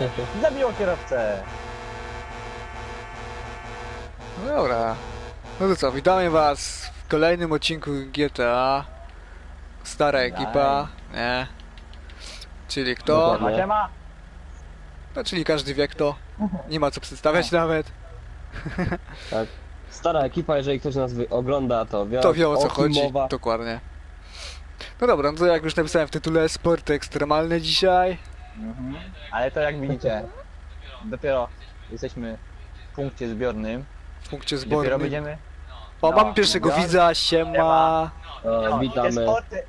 Zabiło kierowcę! No dobra. No to co, witamy was w kolejnym odcinku GTA. Stara ekipa, nie? Czyli kto? Dokładnie. Ma? No czyli każdy wie kto. Nie ma co przedstawiać nawet. Tak. Stara ekipa, jeżeli ktoś nas wy- ogląda, to wie, To wie o co chodzi. mowa. Dokładnie. No dobra, no to jak już napisałem w tytule, sporty ekstremalne dzisiaj. Mhm. Ale to jak widzicie, dopiero jesteśmy w punkcie zbiornym. W punkcie Dopiero zbornym. będziemy... O, no, mamy pierwszego zbior- widza, siema. O, No, i te witamy. sporty...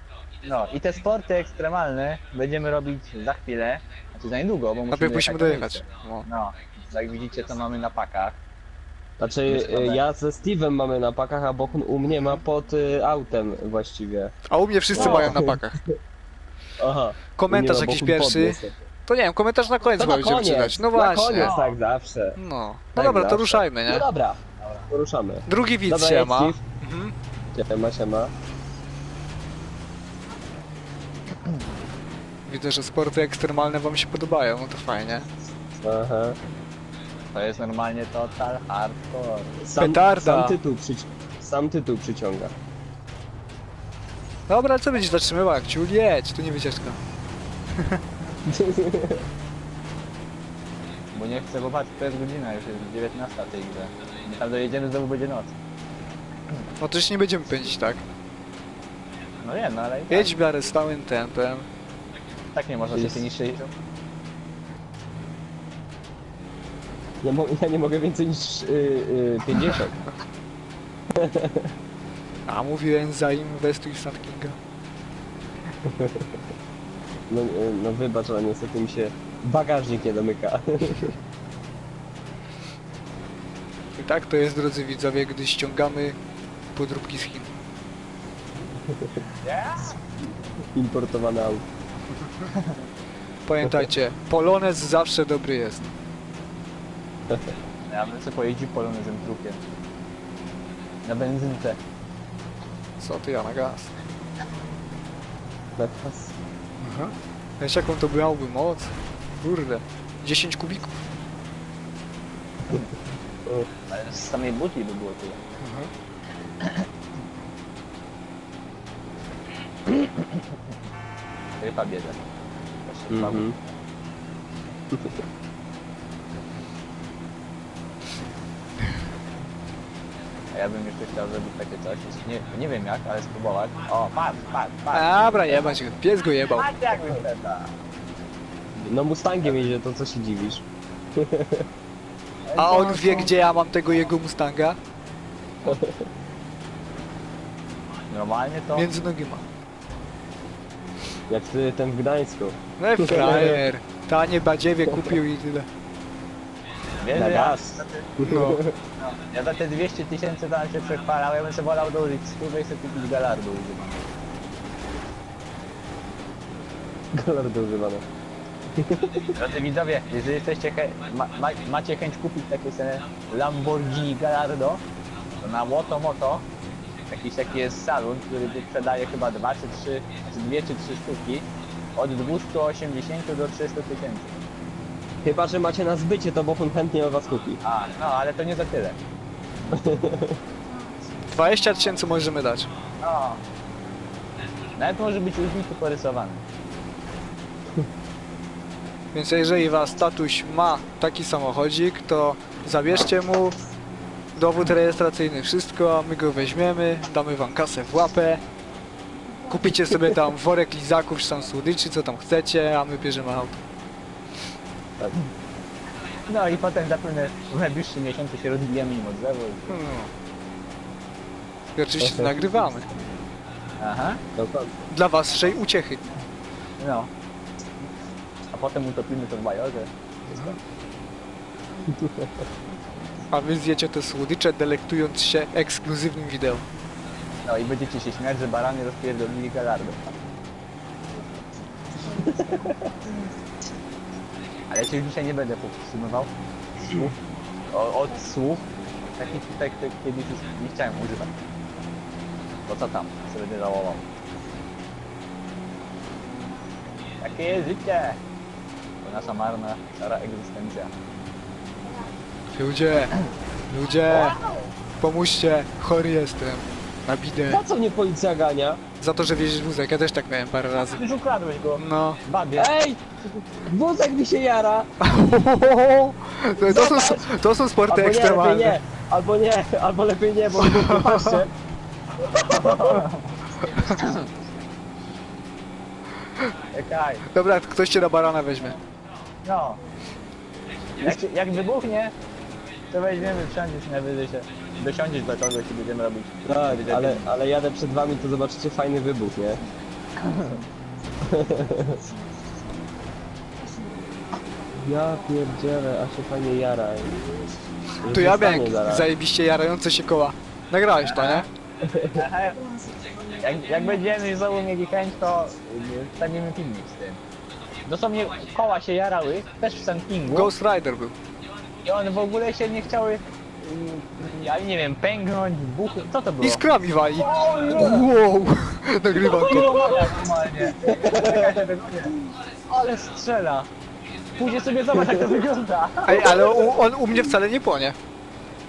No i te sporty ekstremalne będziemy robić za chwilę, znaczy za niedługo, bo musimy Najpierw musimy dojechać. No. No, jak widzicie to mamy na pakach. Znaczy, y, ja ze Steve'em mamy na pakach, a Bokun u mnie ma pod y, autem właściwie. A u mnie wszyscy O. mają na pakach. Aha. Komentarz mnie ma jakiś pierwszy. To nie wiem, komentarz na koniec To chyba na będziemy koniec, czytać. No na właśnie. koniec, No. tak zawsze. No. No Tak dobra, to zawsze. ruszajmy, No nie? dobra, poruszamy. Drugi widz Dobra, siema. jedź, Mhm. Siema, siema. Widzę, że sporty ekstremalne wam się podobają, no to fajnie. Aha. To jest normalnie total hardcore. Sam, Petarda. Sam tytuł, przyci- sam tytuł przyciąga. Dobra, co będziesz zatrzymywał jak ciul? Jedź, tu nie wycieczka. Bo nie chcę, bo patrz, to jest godzina, już jest 19 w tej grze. Tam dojedziemy, znowu będzie noc. No to już nie będziemy pędzić tak. No nie, no ale i tak, Jedź w miarę stałym tempem. tak nie można Jest. szybciej niż 60. Ja, mo- ja nie mogę więcej niż y, y, 50. A mówiłem zainwestuj w Sand Kinga. No, y, no wybacz, ale niestety mi się bagażnik nie domyka. I tak to jest, drodzy widzowie, gdy ściągamy podróbki z Chin. Importowane auto. Pamiętajcie, Polonez zawsze dobry jest. Ja bym sobie pojeździł polonezem trukiem. Na benzynce. Co ty, ja na gaz. Na pas. Aha. Wiesz jaką to miałby moc? Kurde. 10 kubików. Ale z samej butli by było tyle. Aha. Ryba bierze. Mhm. A ja bym jeszcze chciał zrobić takie coś. Nie, nie wiem jak, ale spróbować. O, patrz, patrz, patrz. Dobra, jebać go. Pies go jebał. Patrz jak wygląda. No Mustangiem jedzie, to co się dziwisz? A on wie, gdzie ja mam tego jego Mustanga? Normalnie to... Między nogi ma. Jak ty ten w Gdańsku. No i frajer. Tanie badziewie kupił i tyle. Wiesz, Na gaz. No. Ja za te 200 tysięcy tam się przechwalał, ja bym sobie wolał dołożyć stówę i sobie kupić galardu używam. Galardy używane. Drodzy widzowie, jeżeli jesteście ma, ma, macie chęć kupić takie sobie Lamborghini Gallardo, to na Moto Moto jakiś taki jest salon, który sprzedaje chyba dwa czy trzy, czy dwie czy trzy sztuki od 280 do 300 tysięcy. Chyba, że macie na zbycie, to Bofun chętnie o was kupi. A, no ale to nie za tyle. 20 tysięcy możemy dać. No. Nawet może być różnicy porysowany. Więc jeżeli was tatuś ma taki samochodzik, to zabierzcie mu dowód rejestracyjny, wszystko, my go weźmiemy, damy wam kasę w łapę, kupicie sobie tam worek lizaków, czy tam słodyczy, co tam chcecie, a my bierzemy auto. No i potem zapewne w najbliższym miesiącu się rozbijemy im od zewu. i- No. I oczywiście to nagrywamy. Aha, Dokładnie. Dla waszej uciechy. no. A potem utopimy to w bajorze. A wy zjecie te słodycze, delektując się ekskluzywnym wideo. No i będziecie się śmiać, że barany rozpierdolili galardo. Ale ja się już dzisiaj nie będę powstrzymywał. Słów. O, od słów. Takich tutaj, których kiedyś już nie chciałem używać. Bo co tam, co będę żałował. Takie jest życie. Nasza marna, szara egzystencja. Ludzie, ludzie, pomóżcie, chory jestem. Na bidę. Po co mnie policja gania? Za to, że wieziesz wózek, ja też tak miałem parę razy. Już ukradłeś go. No. Babie. Ej! Wózek mi się jara! To, to, są, to są sporty Albo nie, lepiej ekstremalne. nie! Albo nie, albo lepiej nie, bo patrzcie. Czekaj. Dobra, ktoś cię na barana weźmie. No. Jak, jak wybuchnie, to weźmiemy, wsiądziesz najwyżej się. Dosiądziesz do kogoś i będziemy robić. Tak, Będzie ale, ale jadę przed wami, to zobaczycie fajny wybuch, nie? Ja pierdzielę, a się fajnie jara. Że Tu ja miałem zaraz. zajebiście jarające się koła. Nagrałeś to, nie? Jak, jak będziemy znowu mieli chęć, to y, wstawimy filmik z tym. Dosłownie koła się jarały, też w Sandkingu. Ghost Rider był. I one w ogóle się nie chciały, y, ja nie wiem, pęknąć, buchnąć, co to było? Iskrami wali. Wow, nagrywam to. Normalnie. Ale strzela. Pójdzie sobie zobacz jak to wygląda. Ej, ale u, on u mnie wcale nie płonie.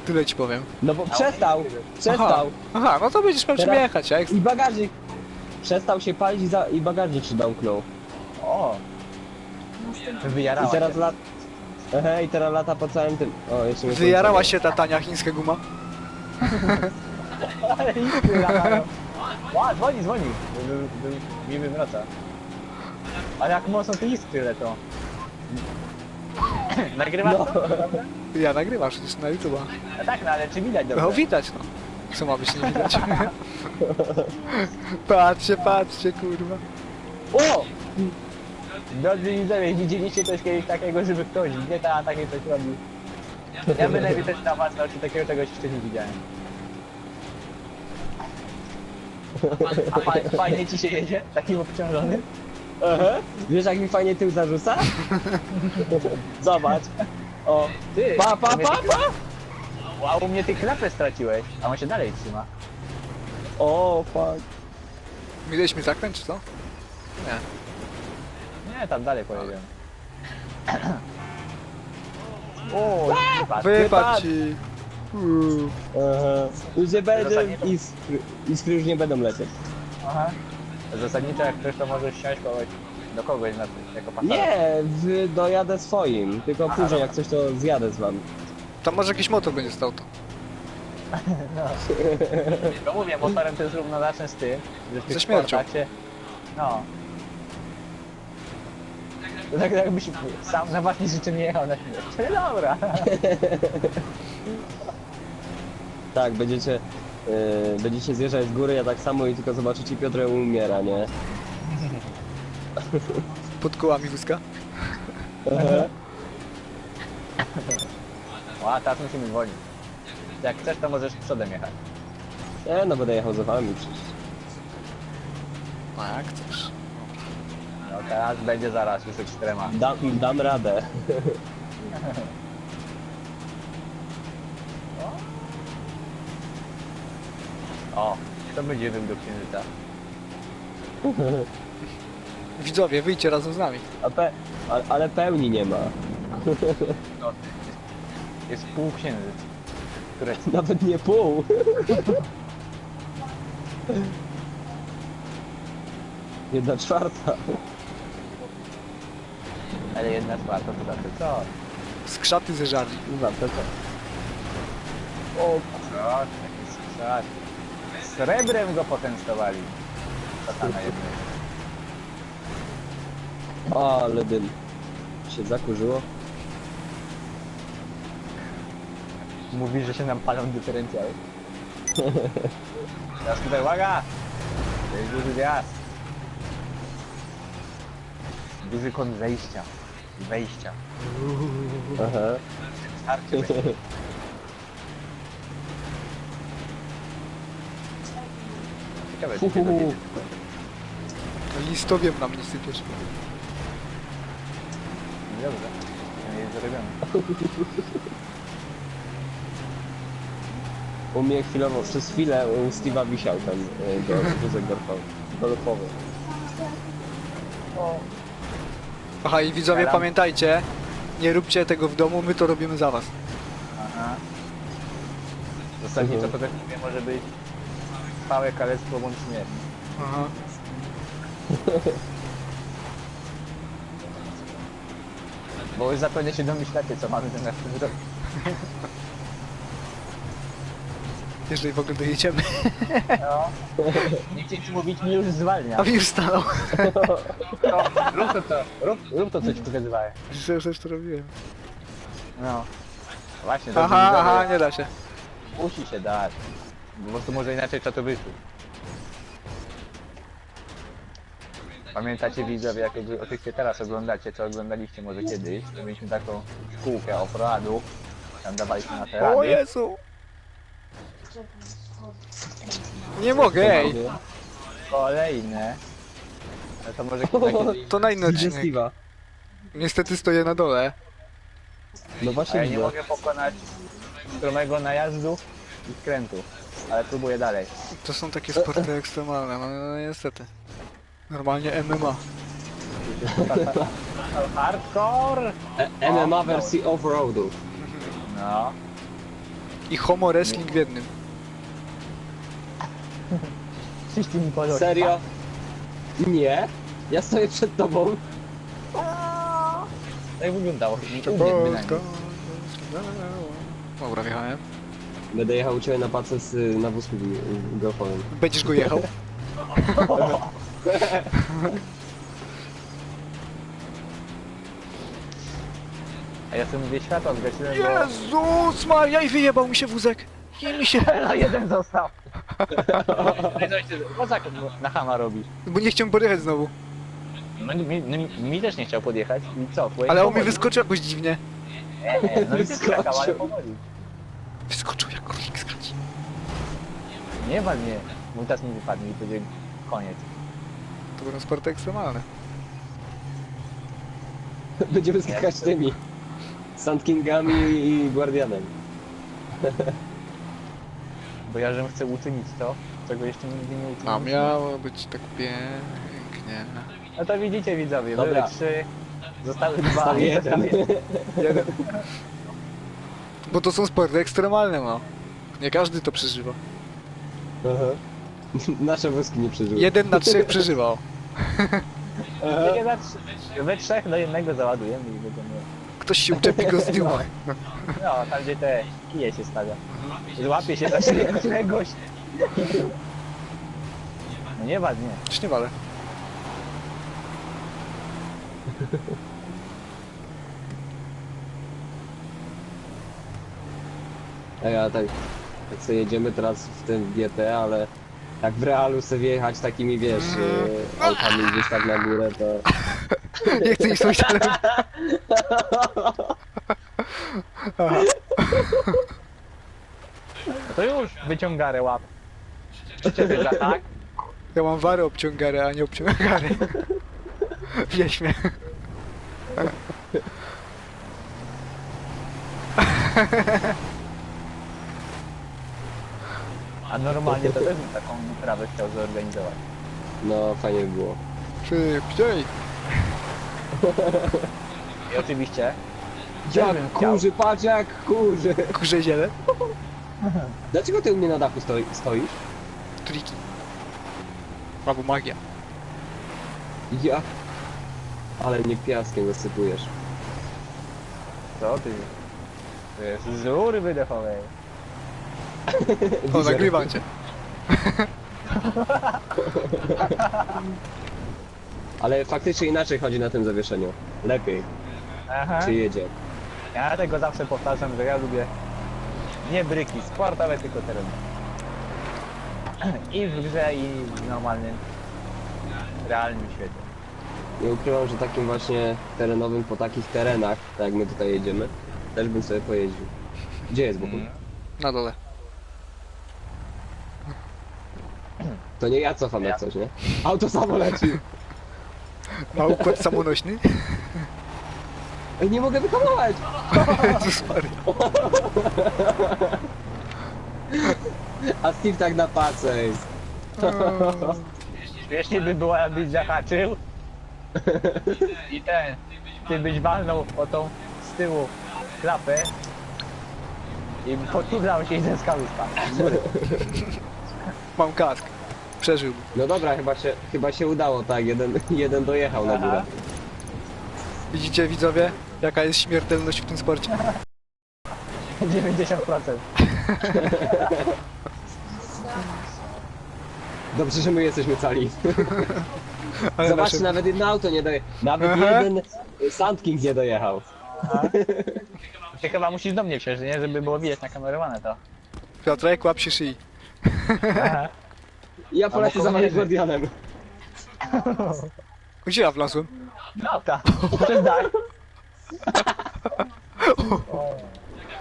Tyle ci powiem. No bo przestał, Aha, przestał. aha no to będziesz miał czym Teraz- jechać, jak... I bagażnik. Przestał się palić i, za, i bagażnik się domknął. O. Wyjarała I teraz się. lat... Ehe, i teraz lata po całym tym... O, jeszcze Wyjarała się ta tania chińska guma. Ale iskry latają. Ła, dzwoni, dzwoni. Wy- wy- wy- Mi wywraca. Ale jak mocno te iskry lecą. Nagrywasz No. to? Ja nagrywam przecież na YouTube'a. No tak, no ale czy widać dobrze? No widać no. Co ma być nie widać? patrzcie, patrzcie, kurwa. O! Drodzy widzowie, widzieliście coś kiedyś takiego, żeby ktoś GTA takie coś robił? Ja bynajmniej też na was oczy takiego czegoś jeszcze nie widziałem. A fa- fajnie ci się jedzie? Takim obciążonym? Ehe. Wiesz jak mi fajnie tył zarzuca? Zobacz. O. Ty! Pa, pa, u mnie pa, ty- pa! Wow, u mnie ty klepę straciłeś, a on się dalej trzyma. O, fuck. Mieliśmy zakręt, czy co? Nie, tam dalej pojedziemy. O, wypadł. Wypadł ci. Uuu. Już nie będzie Zasadniczo- iskry, iskry już nie będą lecieć. Aha. Zasadniczo jak ktoś to możesz siąść kogoś, do kogoś na, jako pasażer. Nie, w, dojadę swoim, tylko później jak coś to zjadę z wami. Tam może jakiś motor będzie stał to. To mówię, motorem to jest równoznaczne z tym, że w tych Ze śmiercią. sportach się... No. To tak jakbyś sam na własnej życiu nie jechał na śmierć. No Dobra. Tak, będziecie, yy, będziecie zjeżdżać z góry, ja tak samo i tylko zobaczycie Piotr umiera, nie? Pod kołami wózka. O, a teraz musimy wolniej. Jak chcesz, to możesz przodem jechać. Nie, no będę jechał za wami przecież. No jak chcesz. No teraz będzie zaraz już ekstrema. Dam, dam radę. O, to będzie wym do księżyca. Widzowie, wyjdźcie razem z nami. A pe, ale, ale pełni nie ma. No, jest pół księżyc. Które Nawet nie pół. Jedna czwarta. Ale jedna czwarta to znaczy co? Skrzaty zeżarli. Dwa, to co? O kurwa, taki skrzat. Srebrem go potęstowali. Satana jednego. O, ale dym. Się zakurzyło. Mówi, że się nam palą dyferencjały. Teraz tutaj uwaga! To jest duży wjazd. Duży kąt wejścia. i Wejścia. Aha. Starczy Ciekawe, Uhuhu. dowiedzieć. Listowiem na mnie sypiesz. Dobrze. Nie jest zrobione. U mnie chwilowo, przez chwilę u Steve'a wisiał ten y, go- wózek golfowy. golfowy. Aha, i widzowie pamiętajcie, nie róbcie tego w domu, my to robimy za was. Aha. Zasadniczo to też mówię, może być trwałe kalectwo bądź śmierć. Aha. Bo już zapewne się domyślacie, co mamy zamiast tym zrobić. Jeżeli w ogóle dojedziemy. No. Nie chcę ci mówić, mnie już zwalnia. A mi już stanął. No, rób to, to, rób, rób to, co ci pokazywałem. Już też to robiłem. No. Właśnie, Aha, aha, nie da się. Musi się dać. Po prostu może inaczej trzeba to wysłuch. Pamiętacie widzowie, jak ogl- oczywiście teraz oglądacie, co oglądaliście może kiedyś, mieliśmy taką szkółkę off-roadów, tam dawaliśmy na te O rady. Jezu! Nie mogę, ej! Kolejne. Ale to może kiedyś, To na inny odcinek. Niestety stoję na dole. No a właśnie ja nie widzę. mogę pokonać stromego najazdu i skrętu, ale próbuję dalej. To są takie sporty ekstremalne, no, no niestety. Normalnie MMA. Hardcore! E MMA wersji off-roadu. No. I homo wrestling w jednym. Mi. Serio? Nie? Ja stoję przed tobą. Tak wyglądało. Nie, nie, bynajmniej. Dobra, wjechałem. Będę jechał u ciebie na pacę z, y, na wózku y, golfowym. Będziesz go jechał? A ja sobie mówię światło zgasiłem, bo... Jezus Maria i wyjebał mi się wózek. I mi się... No jeden został. No tak na chama robisz. Bo nie chciałem podjechać znowu. No mi, mi, mi też nie chciał podjechać i co? Ale on mi powoli. wyskoczył jakoś dziwnie. Nie, nie, no i Wyskoczył. skakał, ale powoli. Wyskoczył jak królik skradzi. Nie wal mnie. Mój teraz mi wypadnie i będzie koniec. To będą sporty ekstremalne. Będziemy skakać tymi. Sand Kingami i Guardianem. Bo ja żem chcę uczynić to, czego jeszcze nigdy nie uczyniłem. A miało być tak pięknie. No to widzicie widzowie, Dobra. były trzy, zostały dwa, jeden. jeden. Bo to są sporty ekstremalne, no. Nie każdy to przeżywa. Nasze wózki nie przeżyły. Jeden na trzech przeżywał. Nie. We trzech do jednego załadujemy i będziemy... Ktoś się uczepi go z tyłu. No, tam gdzie te kije się stawia. Złapie się za szyję któregoś. No nie ładnie. Już nie walę. A ja tak, tak sobie jedziemy teraz w tym GT, ale jak w realu sobie jechać takimi, wiesz, e, autami gdzieś tak na górę, to... Nie chcę ale... Aha. To już wyciągarę łap. Przyczepy za tak. Ja mam warę obciągarę, a nie obciągarę. Wieźmie. A normalnie to też bym taką wyprawę chciał zorganizować. No, fajnie by było. Szybciej. I oczywiście... też Jak bym chciał- kurzy, patrz jak kurzy! Kurze ziele. Dlaczego ty u mnie na dachu stoi, stoisz? Triki. Albo magia. Ja... Ale mnie piaskiem zasypujesz. Co ty? To jest z rury wydechowej. O, nagrywam cię. Ale faktycznie inaczej chodzi na tym zawieszeniu. Lepiej, Aha. czy jedzie. Ja tego zawsze powtarzam, że ja lubię nie bryki sportowe, tylko terenowe. I w grze, i w normalnym, realnym świecie. Nie ukrywam, że takim właśnie terenowym, po takich terenach, tak jak my tutaj jedziemy, też bym sobie pojeździł. Gdzie jest Bohun? Na dole. To nie ja cofam jak coś, nie? Auto samo leci. Ma układ samonośny? Ej, nie mogę wyhamować! Jezus Maria. A Steve tak na pace jest. Śmiesznie by było, jakbyś zahaczył I ten, ty byś walnął o tą z tyłu klapę i poturlał się i ze skały spadł. Mam kask. Przeżyłbym. No dobra, chyba się, chyba się udało, tak, jeden, jeden dojechał na górę. Widzicie widzowie, jaka jest śmiertelność w tym sporcie? 90%. Dobrze, że my jesteśmy cali. Ale Zobaczcie, nasze... nawet jedno auto nie dojechał. Nawet Aha. jeden Sand King nie dojechał. Ty chyba musisz do mnie wsiąść, nie? Żeby było widać nakamerowane to. Piotrek, łap się szyi. Aha. Ja polecę za jedzie. Guardianem. Gdzie ja wlazłem? No tak, przyznaj.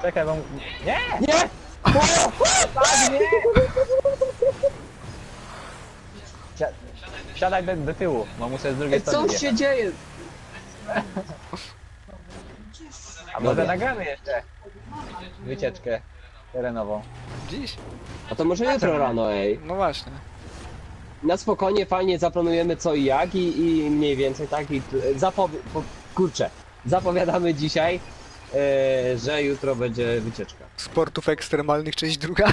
Czekaj, bo... Nie! Nie! Tak, nie! Wsiadaj do, do tyłu, bo muszę z drugiej Ej, co strony się jechać. dzieje? A może nagramy jeszcze wycieczkę terenową. Dziś? A to może jutro rano, ej. No właśnie. Na spokojnie, fajnie zaplanujemy co i jak i, i mniej więcej tak i. Po, kurczę, zapowiadamy dzisiaj, e, że jutro będzie wycieczka. Sportów ekstremalnych, część druga.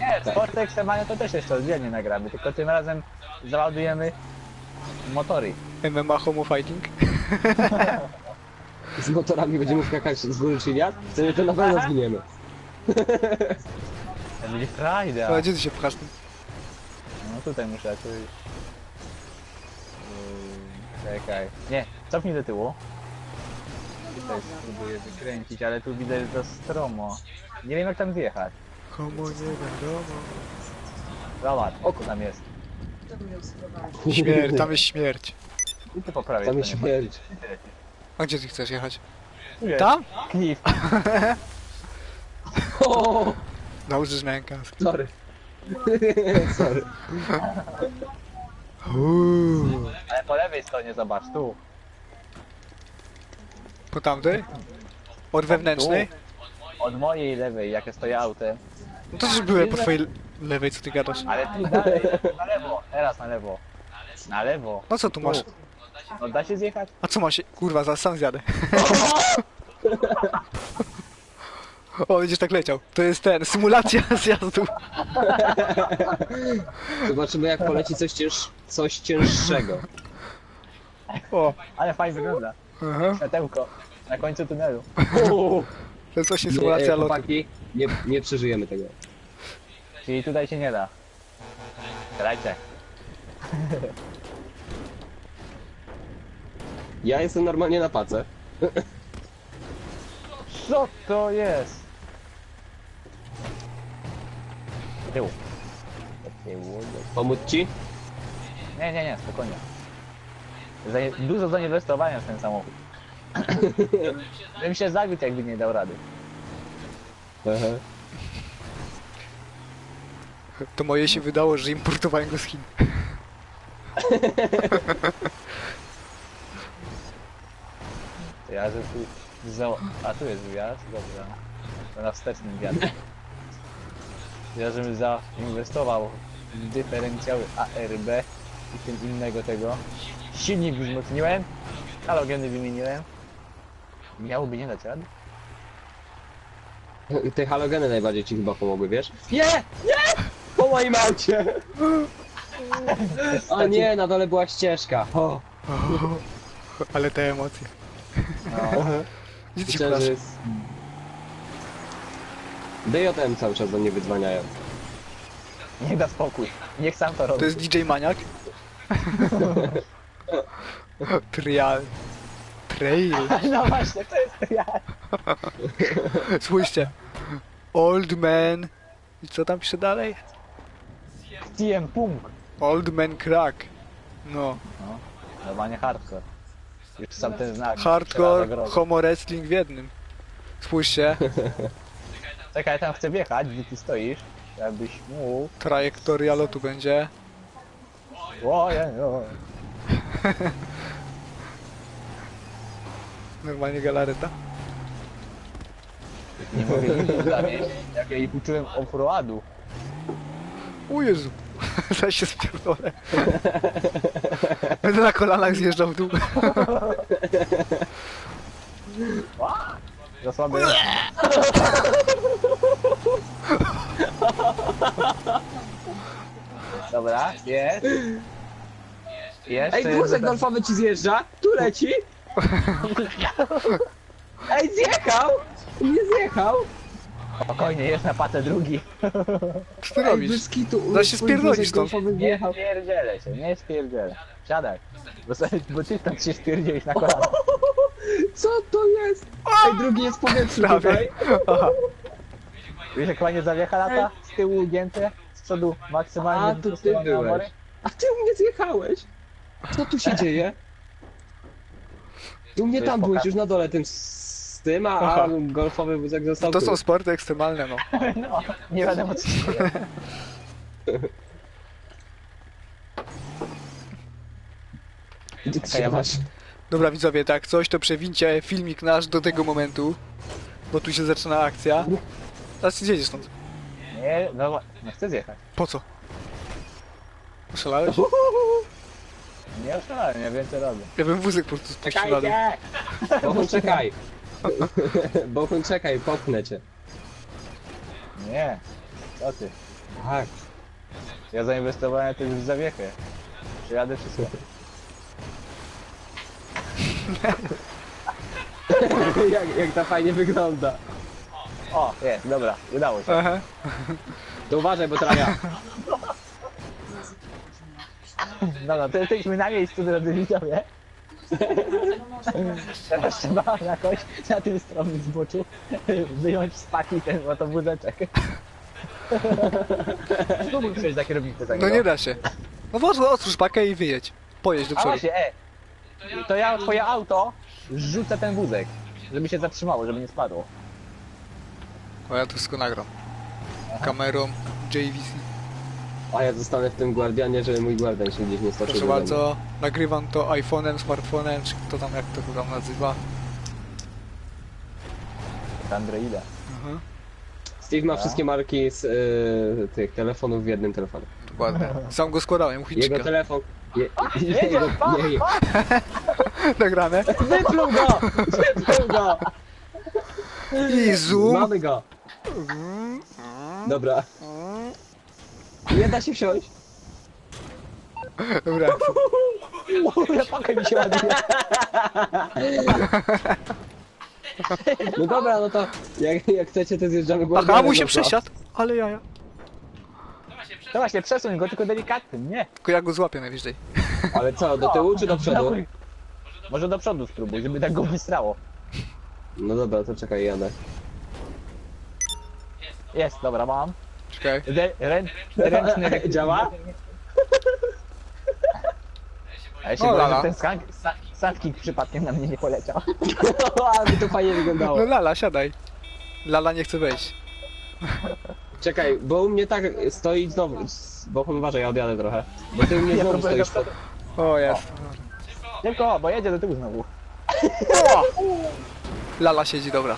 Nie, sporty ekstremalne to też jeszcze oddzielnie nagramy, tylko tym razem załadujemy motory. MMA Homo Fighting. Z motorami będziemy skakać z góry czy wiatr? Wtedy to na pewno zginiemy. Będzie frajda. Ale gdzie ty się pchasz? No tutaj muszę, tu... Yy, Czekaj. Nie, cofnij do tyłu. Tutaj spróbuję wykręcić, ale tu widać, że to stromo. Nie wiem jak tam zjechać. Homo nie wiadomo. Zobacz, oko tam jest. Śmierć, tam jest śmierć. I tu poprawię. Tam to jest śmierć. A gdzie ty chcesz jechać? Tam? Knif. Miałem kask. sorry. Sorry. Uuu. Ale po lewej stronie zobacz, tu. Po tamtej? Od wewnętrznej? Od mojej lewej, jak ja stoję autem. No to też byłem po twojej lewej, co ty gadasz. Ale tu dalej, na lewo, teraz na lewo. Na lewo. No co tu masz? No da się zjechać? A co ma się? Kurwa, zaraz sam zjadę. O, będziesz tak leciał. To jest ten, symulacja zjazdu. Zobaczymy jak poleci coś, cięż... coś cięższego. O, Ale fajnie wygląda. aha. Światełko. Na końcu tunelu. To jest właśnie Nie, symulacja e, lotu. chłopaki, nie, nie przeżyjemy tego. Czyli tutaj się nie da. Strzelajcie. Ja jestem normalnie na pace. Co to jest? Do- Pomóc ci? Nie, nie, nie, spokojnie. Zanie, dużo zainwestowałem w ten samochód. Bym się zawiódł, jakby nie dał rady. Aha. To moje się wydało, że importowałem go z Chin. To ja, że tu... Za... A tu jest wjazd, dobra. To na wstecznym wjadzie. Ja, żebym zainwestował w dyferencjały ARB i tym innego tego. Silnik wzmocniłem, halogeny wymieniłem. Miałoby nie dać rady? Te halogeny najbardziej ci chyba pomogły, wiesz? Nie! Nie! Po moim aucie! O nie, na dole była ścieżka. O, Ale te emocje. No. Gdzie że jest... DJM cały czas do mnie wydzwaniają. Niech da spokój. Niech sam to robi. To jest DJ Maniak? Trial. Trail. No właśnie, to jest ja. Spójrzcie. Old man. I co tam pisze dalej? TM Punk. Old man crack. No. No, normalnie hardcore. Już sam ten znak. Hardcore, homo wrestling w jednym. Spójrzcie. Czekaj, ja tam chcę wjechać, gdzie ty stoisz. Jakbyś mógł. Trajektoria lotu będzie. O, ja, o. Normalnie galareta. Nie mogę nic zawieść. Jak ja ich uczyłem offroadu. O Jezu. Zaś się spierdolę. Będę na kolanach zjeżdżał w dół. Za słaby. Dobra, jest. Jest. Ej, wózek za- golfowy ci zjeżdża, tu leci. Ej, zjechał! Nie zjechał! Spokojnie, jest na patę drugi. Co ty Ej, robisz? bez kitu, Da się twój spierdolić wózek stąd. golfowy Nie wjechał. spierdzielę się, nie spierdzielę. Siadaj. Bo, sobie, bo ty stąd się spierdzielisz na kolana. Co to jest? Ej, drugi jest w powietrzu Prawie. tutaj. Aha. Wiesz jak ładnie zawiecha lata? Z tyłu ugięte, z przodu maksymalnie A, to ty wyprostowane byłeś. amory. A ty u mnie zjechałeś. Co tu się dzieje? Ty u mnie To jest tam byłeś pokaz- już na dole tym z tym, a, a Aha. golfowy wózek został To tu. są sporty ekstremalne, no. No, nie wiadomo co się dzieje. Gdzie Czekaj, ja trzymasz? Dobra widzowie, tak coś to przewincie filmik nasz do tego momentu, bo tu się zaczyna akcja. Teraz jedziesz stąd. Nie, no, no chcę zjechać. Po co? Oszalałeś? Nie oszalałem, ja wiem co robię. Ja bym wózek po prostu spuścił na. Czekajcie! Bochun, czekaj. Bochun, czekaj, popchnę cię. Nie, co ty? Tak. Ja zainwestowałem też w zawiechę. Przyjadę wszystko. jak, jak to fajnie wygląda. O, jest, dobra, udało się. Aha. To uważaj, bo teraz ja. Dobra, to jesteśmy na miejscu, drodzy widzowie. Teraz trzeba jakoś na tym stromym zboczu wyjąć z paki ten oto wózeczek. Spróbuj przejść za kierownicę za No nie da się. No włóż, otwórz pakę i wyjedź. Pojedź do A przodu. właśnie, e, to ja twoje auto rzucę ten wózek, żeby się zatrzymało, żeby nie spadło. O ja tu wszystko nagram. Kamerą JVC. A ja zostanę w tym Guardianie, żeby mój Guardian się gdzieś nie stoczył. Proszę do bardzo, nagrywam to iPhone'em, smartfonem, czy kto tam jak to tam nazywa. Androida. Aha, Steve ma wszystkie marki z y, tych telefonów w jednym telefonie. dokładnie. Sam go składałem, Jego Chińczyka. telefon... Je, Jedzie, jego, pa, nie, je, Nagrane. wypluł go! Wypluł go! I zoom. Mamy go! Dobra. Nie da się wsiąść. Dobra. Ja pakę mi się ładuje. No dobra, no to jak, jak chcecie, to zjeżdżamy Aha, mu się no przesiadł. Ale jaja. To właśnie, przesuń go tylko delikatnie, nie. Tylko ja go złapię najwyżej. Ale co, do tyłu czy do przodu? Może do przodu spróbuj, żeby tak go wystrało. No dobra, to czekaj, jadę. Jest, dobra, mam. Czekaj. Rę, rę, ręczny rek- Działa? A ja się O, boję, lala. że ten sank, sank, sankik przypadkiem na mnie nie poleciał. Ale by to fajnie wyglądało. No Lala, siadaj. Lala nie chce wejść. Czekaj, bo u mnie tak stoi znowu. Bo uważaj, ja odjadę trochę. Bo ty u mnie znowu stoisz pod... O, jest. Tylko, bo jedzie do tyłu znowu. O! Lala siedzi, dobra.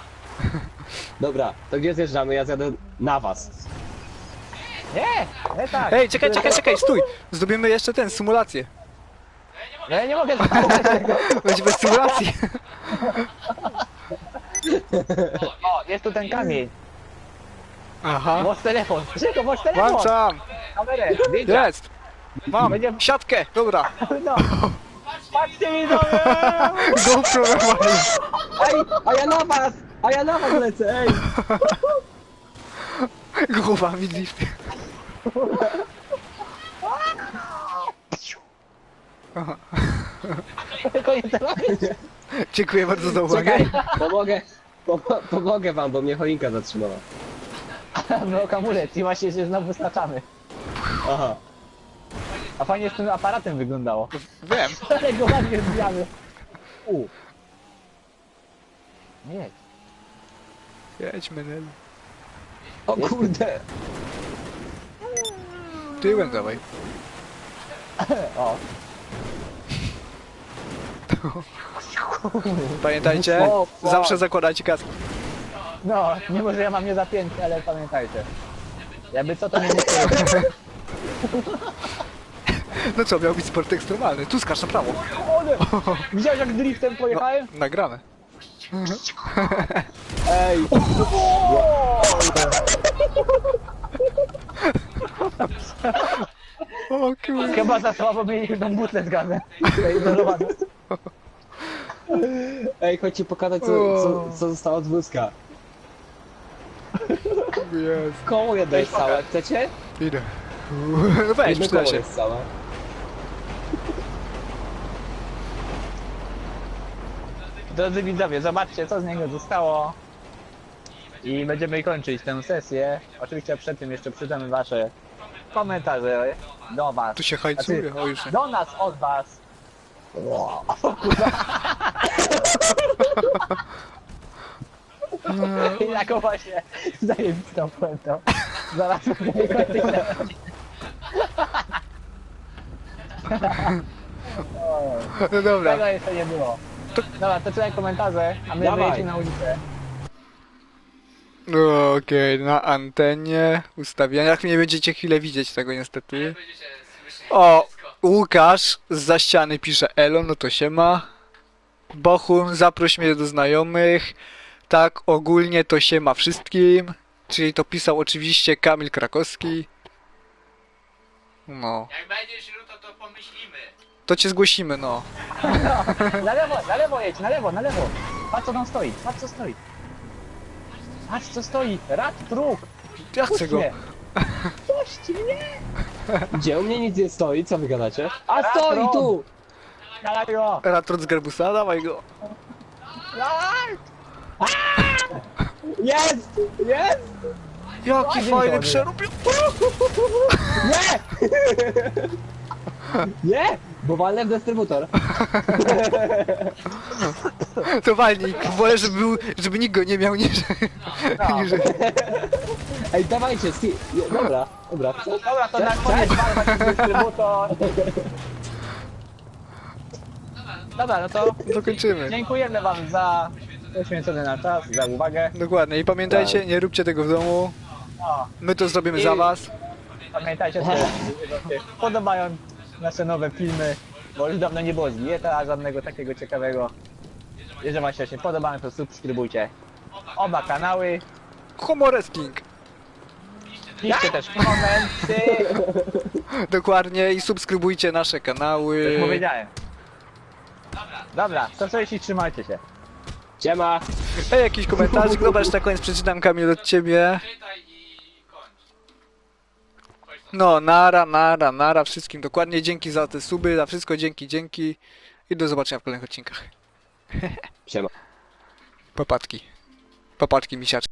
Dobra, to gdzie zjeżdżamy? Ja zjadę na was. Nie, nie tak. Ej, czekaj, czekaj, czekaj, stój! Zrobimy jeszcze ten, symulację. No ja nie mogę zatrzymać tego. Będzie bez symulacji. O, jest tu ten kamień. Aha. Włącz telefon. Szybko, włącz telefon. Włączam! Kamerę, zdjęcia. Jest! Mam! Będzie- Siatkę! Dobra! No. Patrzcie widzowie! GoPro normalnie. Ej, a ja na was! A ja na was lecę, ej! Głowa. Koniec tematu. Dziękuję bardzo za uwagę. Czekaj, pomogę, pomo- pomogę wam, bo mnie choinka zatrzymała. No kamulec i właśnie się znowu staczamy. Aha. A fajnie z tym aparatem wyglądało. Wiem. Ale go ładnie zbijamy. U. Nie. Jedź, menel. O kurde! Tyłem dawaj. O. Pamiętajcie, zawsze zakładajcie kask. No, mimo że ja mam nie zapięty, ale pamiętajcie. Jakby co to nie nie No co, miał być sport ekstremalny. Tu skacz na prawo. Ole! Widziałeś jak driftem pojechałem? Nagrane. Ej, O kurde. Chyba za słabo mieli tą butlę z gazem. Ej, chodźcie pokazać co, co, co zostało od wózka. Jest. Koło jedno jest całe, chcecie? Idę. Weź, Jedno przyda koło się. jest całe. Drodzy widzowie, zobaczcie co z niego zostało. I będziemy kończyć tę sesję. Oczywiście przed tym jeszcze przydamy wasze komentarze do was. Tu się hajcuje, o już nie. Do nas, od was. Wow. I taką właśnie zajebistą puentą. Zaraz kończyć ten No dobra. Tego jeszcze nie było. Dobra, to czytaj komentarze, a my Dawaj. wyjedziemy na ulicę. No okej, na antenie ustawieniach nie będziecie chwilę widzieć tego niestety. O, Łukasz z ściany pisze Elo, no to się ma. Bochum, zaproś mnie do znajomych. Tak, ogólnie to się ma wszystkim. Czyli to pisał oczywiście Kamil Krakowski. No, Jak będziesz Ruto, to pomyślimy. to cię zgłosimy, no. Na lewo, na lewo jedź, na lewo, na lewo. Patrz co tam stoi, patrz co stoi. Patrz co stoi, rad truk. Ja chcę go. Puść mnie. Gdzie? U mnie nic nie stoi, co wy gadacie? A stoi tu! Dawaj go. Z Garbusa, dawaj go. Dawaj. Jest, jest. Jaki fajny przerób. Nie. Nie! Bo walnę w dystrybutor. To walnik, wolę, żeby, był, żeby nikt go nie miał niż... No. niż Ej, dawajcie, ski... Dobra, dobra. Dobra, to na koniec ten dystrybutor. Dobra, no to to kończymy. dziękujemy wam za poświęcony na czas, za uwagę. Dokładnie i pamiętajcie, nie róbcie tego w domu. My to zrobimy I- za was. pamiętajcie, że podobają nasze nowe filmy, bo już dawno nie było zwieta żadnego takiego ciekawego. Jeżeli wam się właśnie podobają, to subskrybujcie oba kanały. Humoresking. Piszcie też komenty. Dokładnie i subskrybujcie nasze kanały. powiedziałem. Dobra, to co jeśli trzymajcie się. Siema! Ej, jakiś komentarz, zobacz, na koniec przeczytam Kamil od ciebie. No, nara, nara, nara wszystkim dokładnie. Dzięki za te suby, za wszystko, dzięki, dzięki. I do zobaczenia w kolejnych odcinkach. Siema. Papatki. Papatki, misiaczki.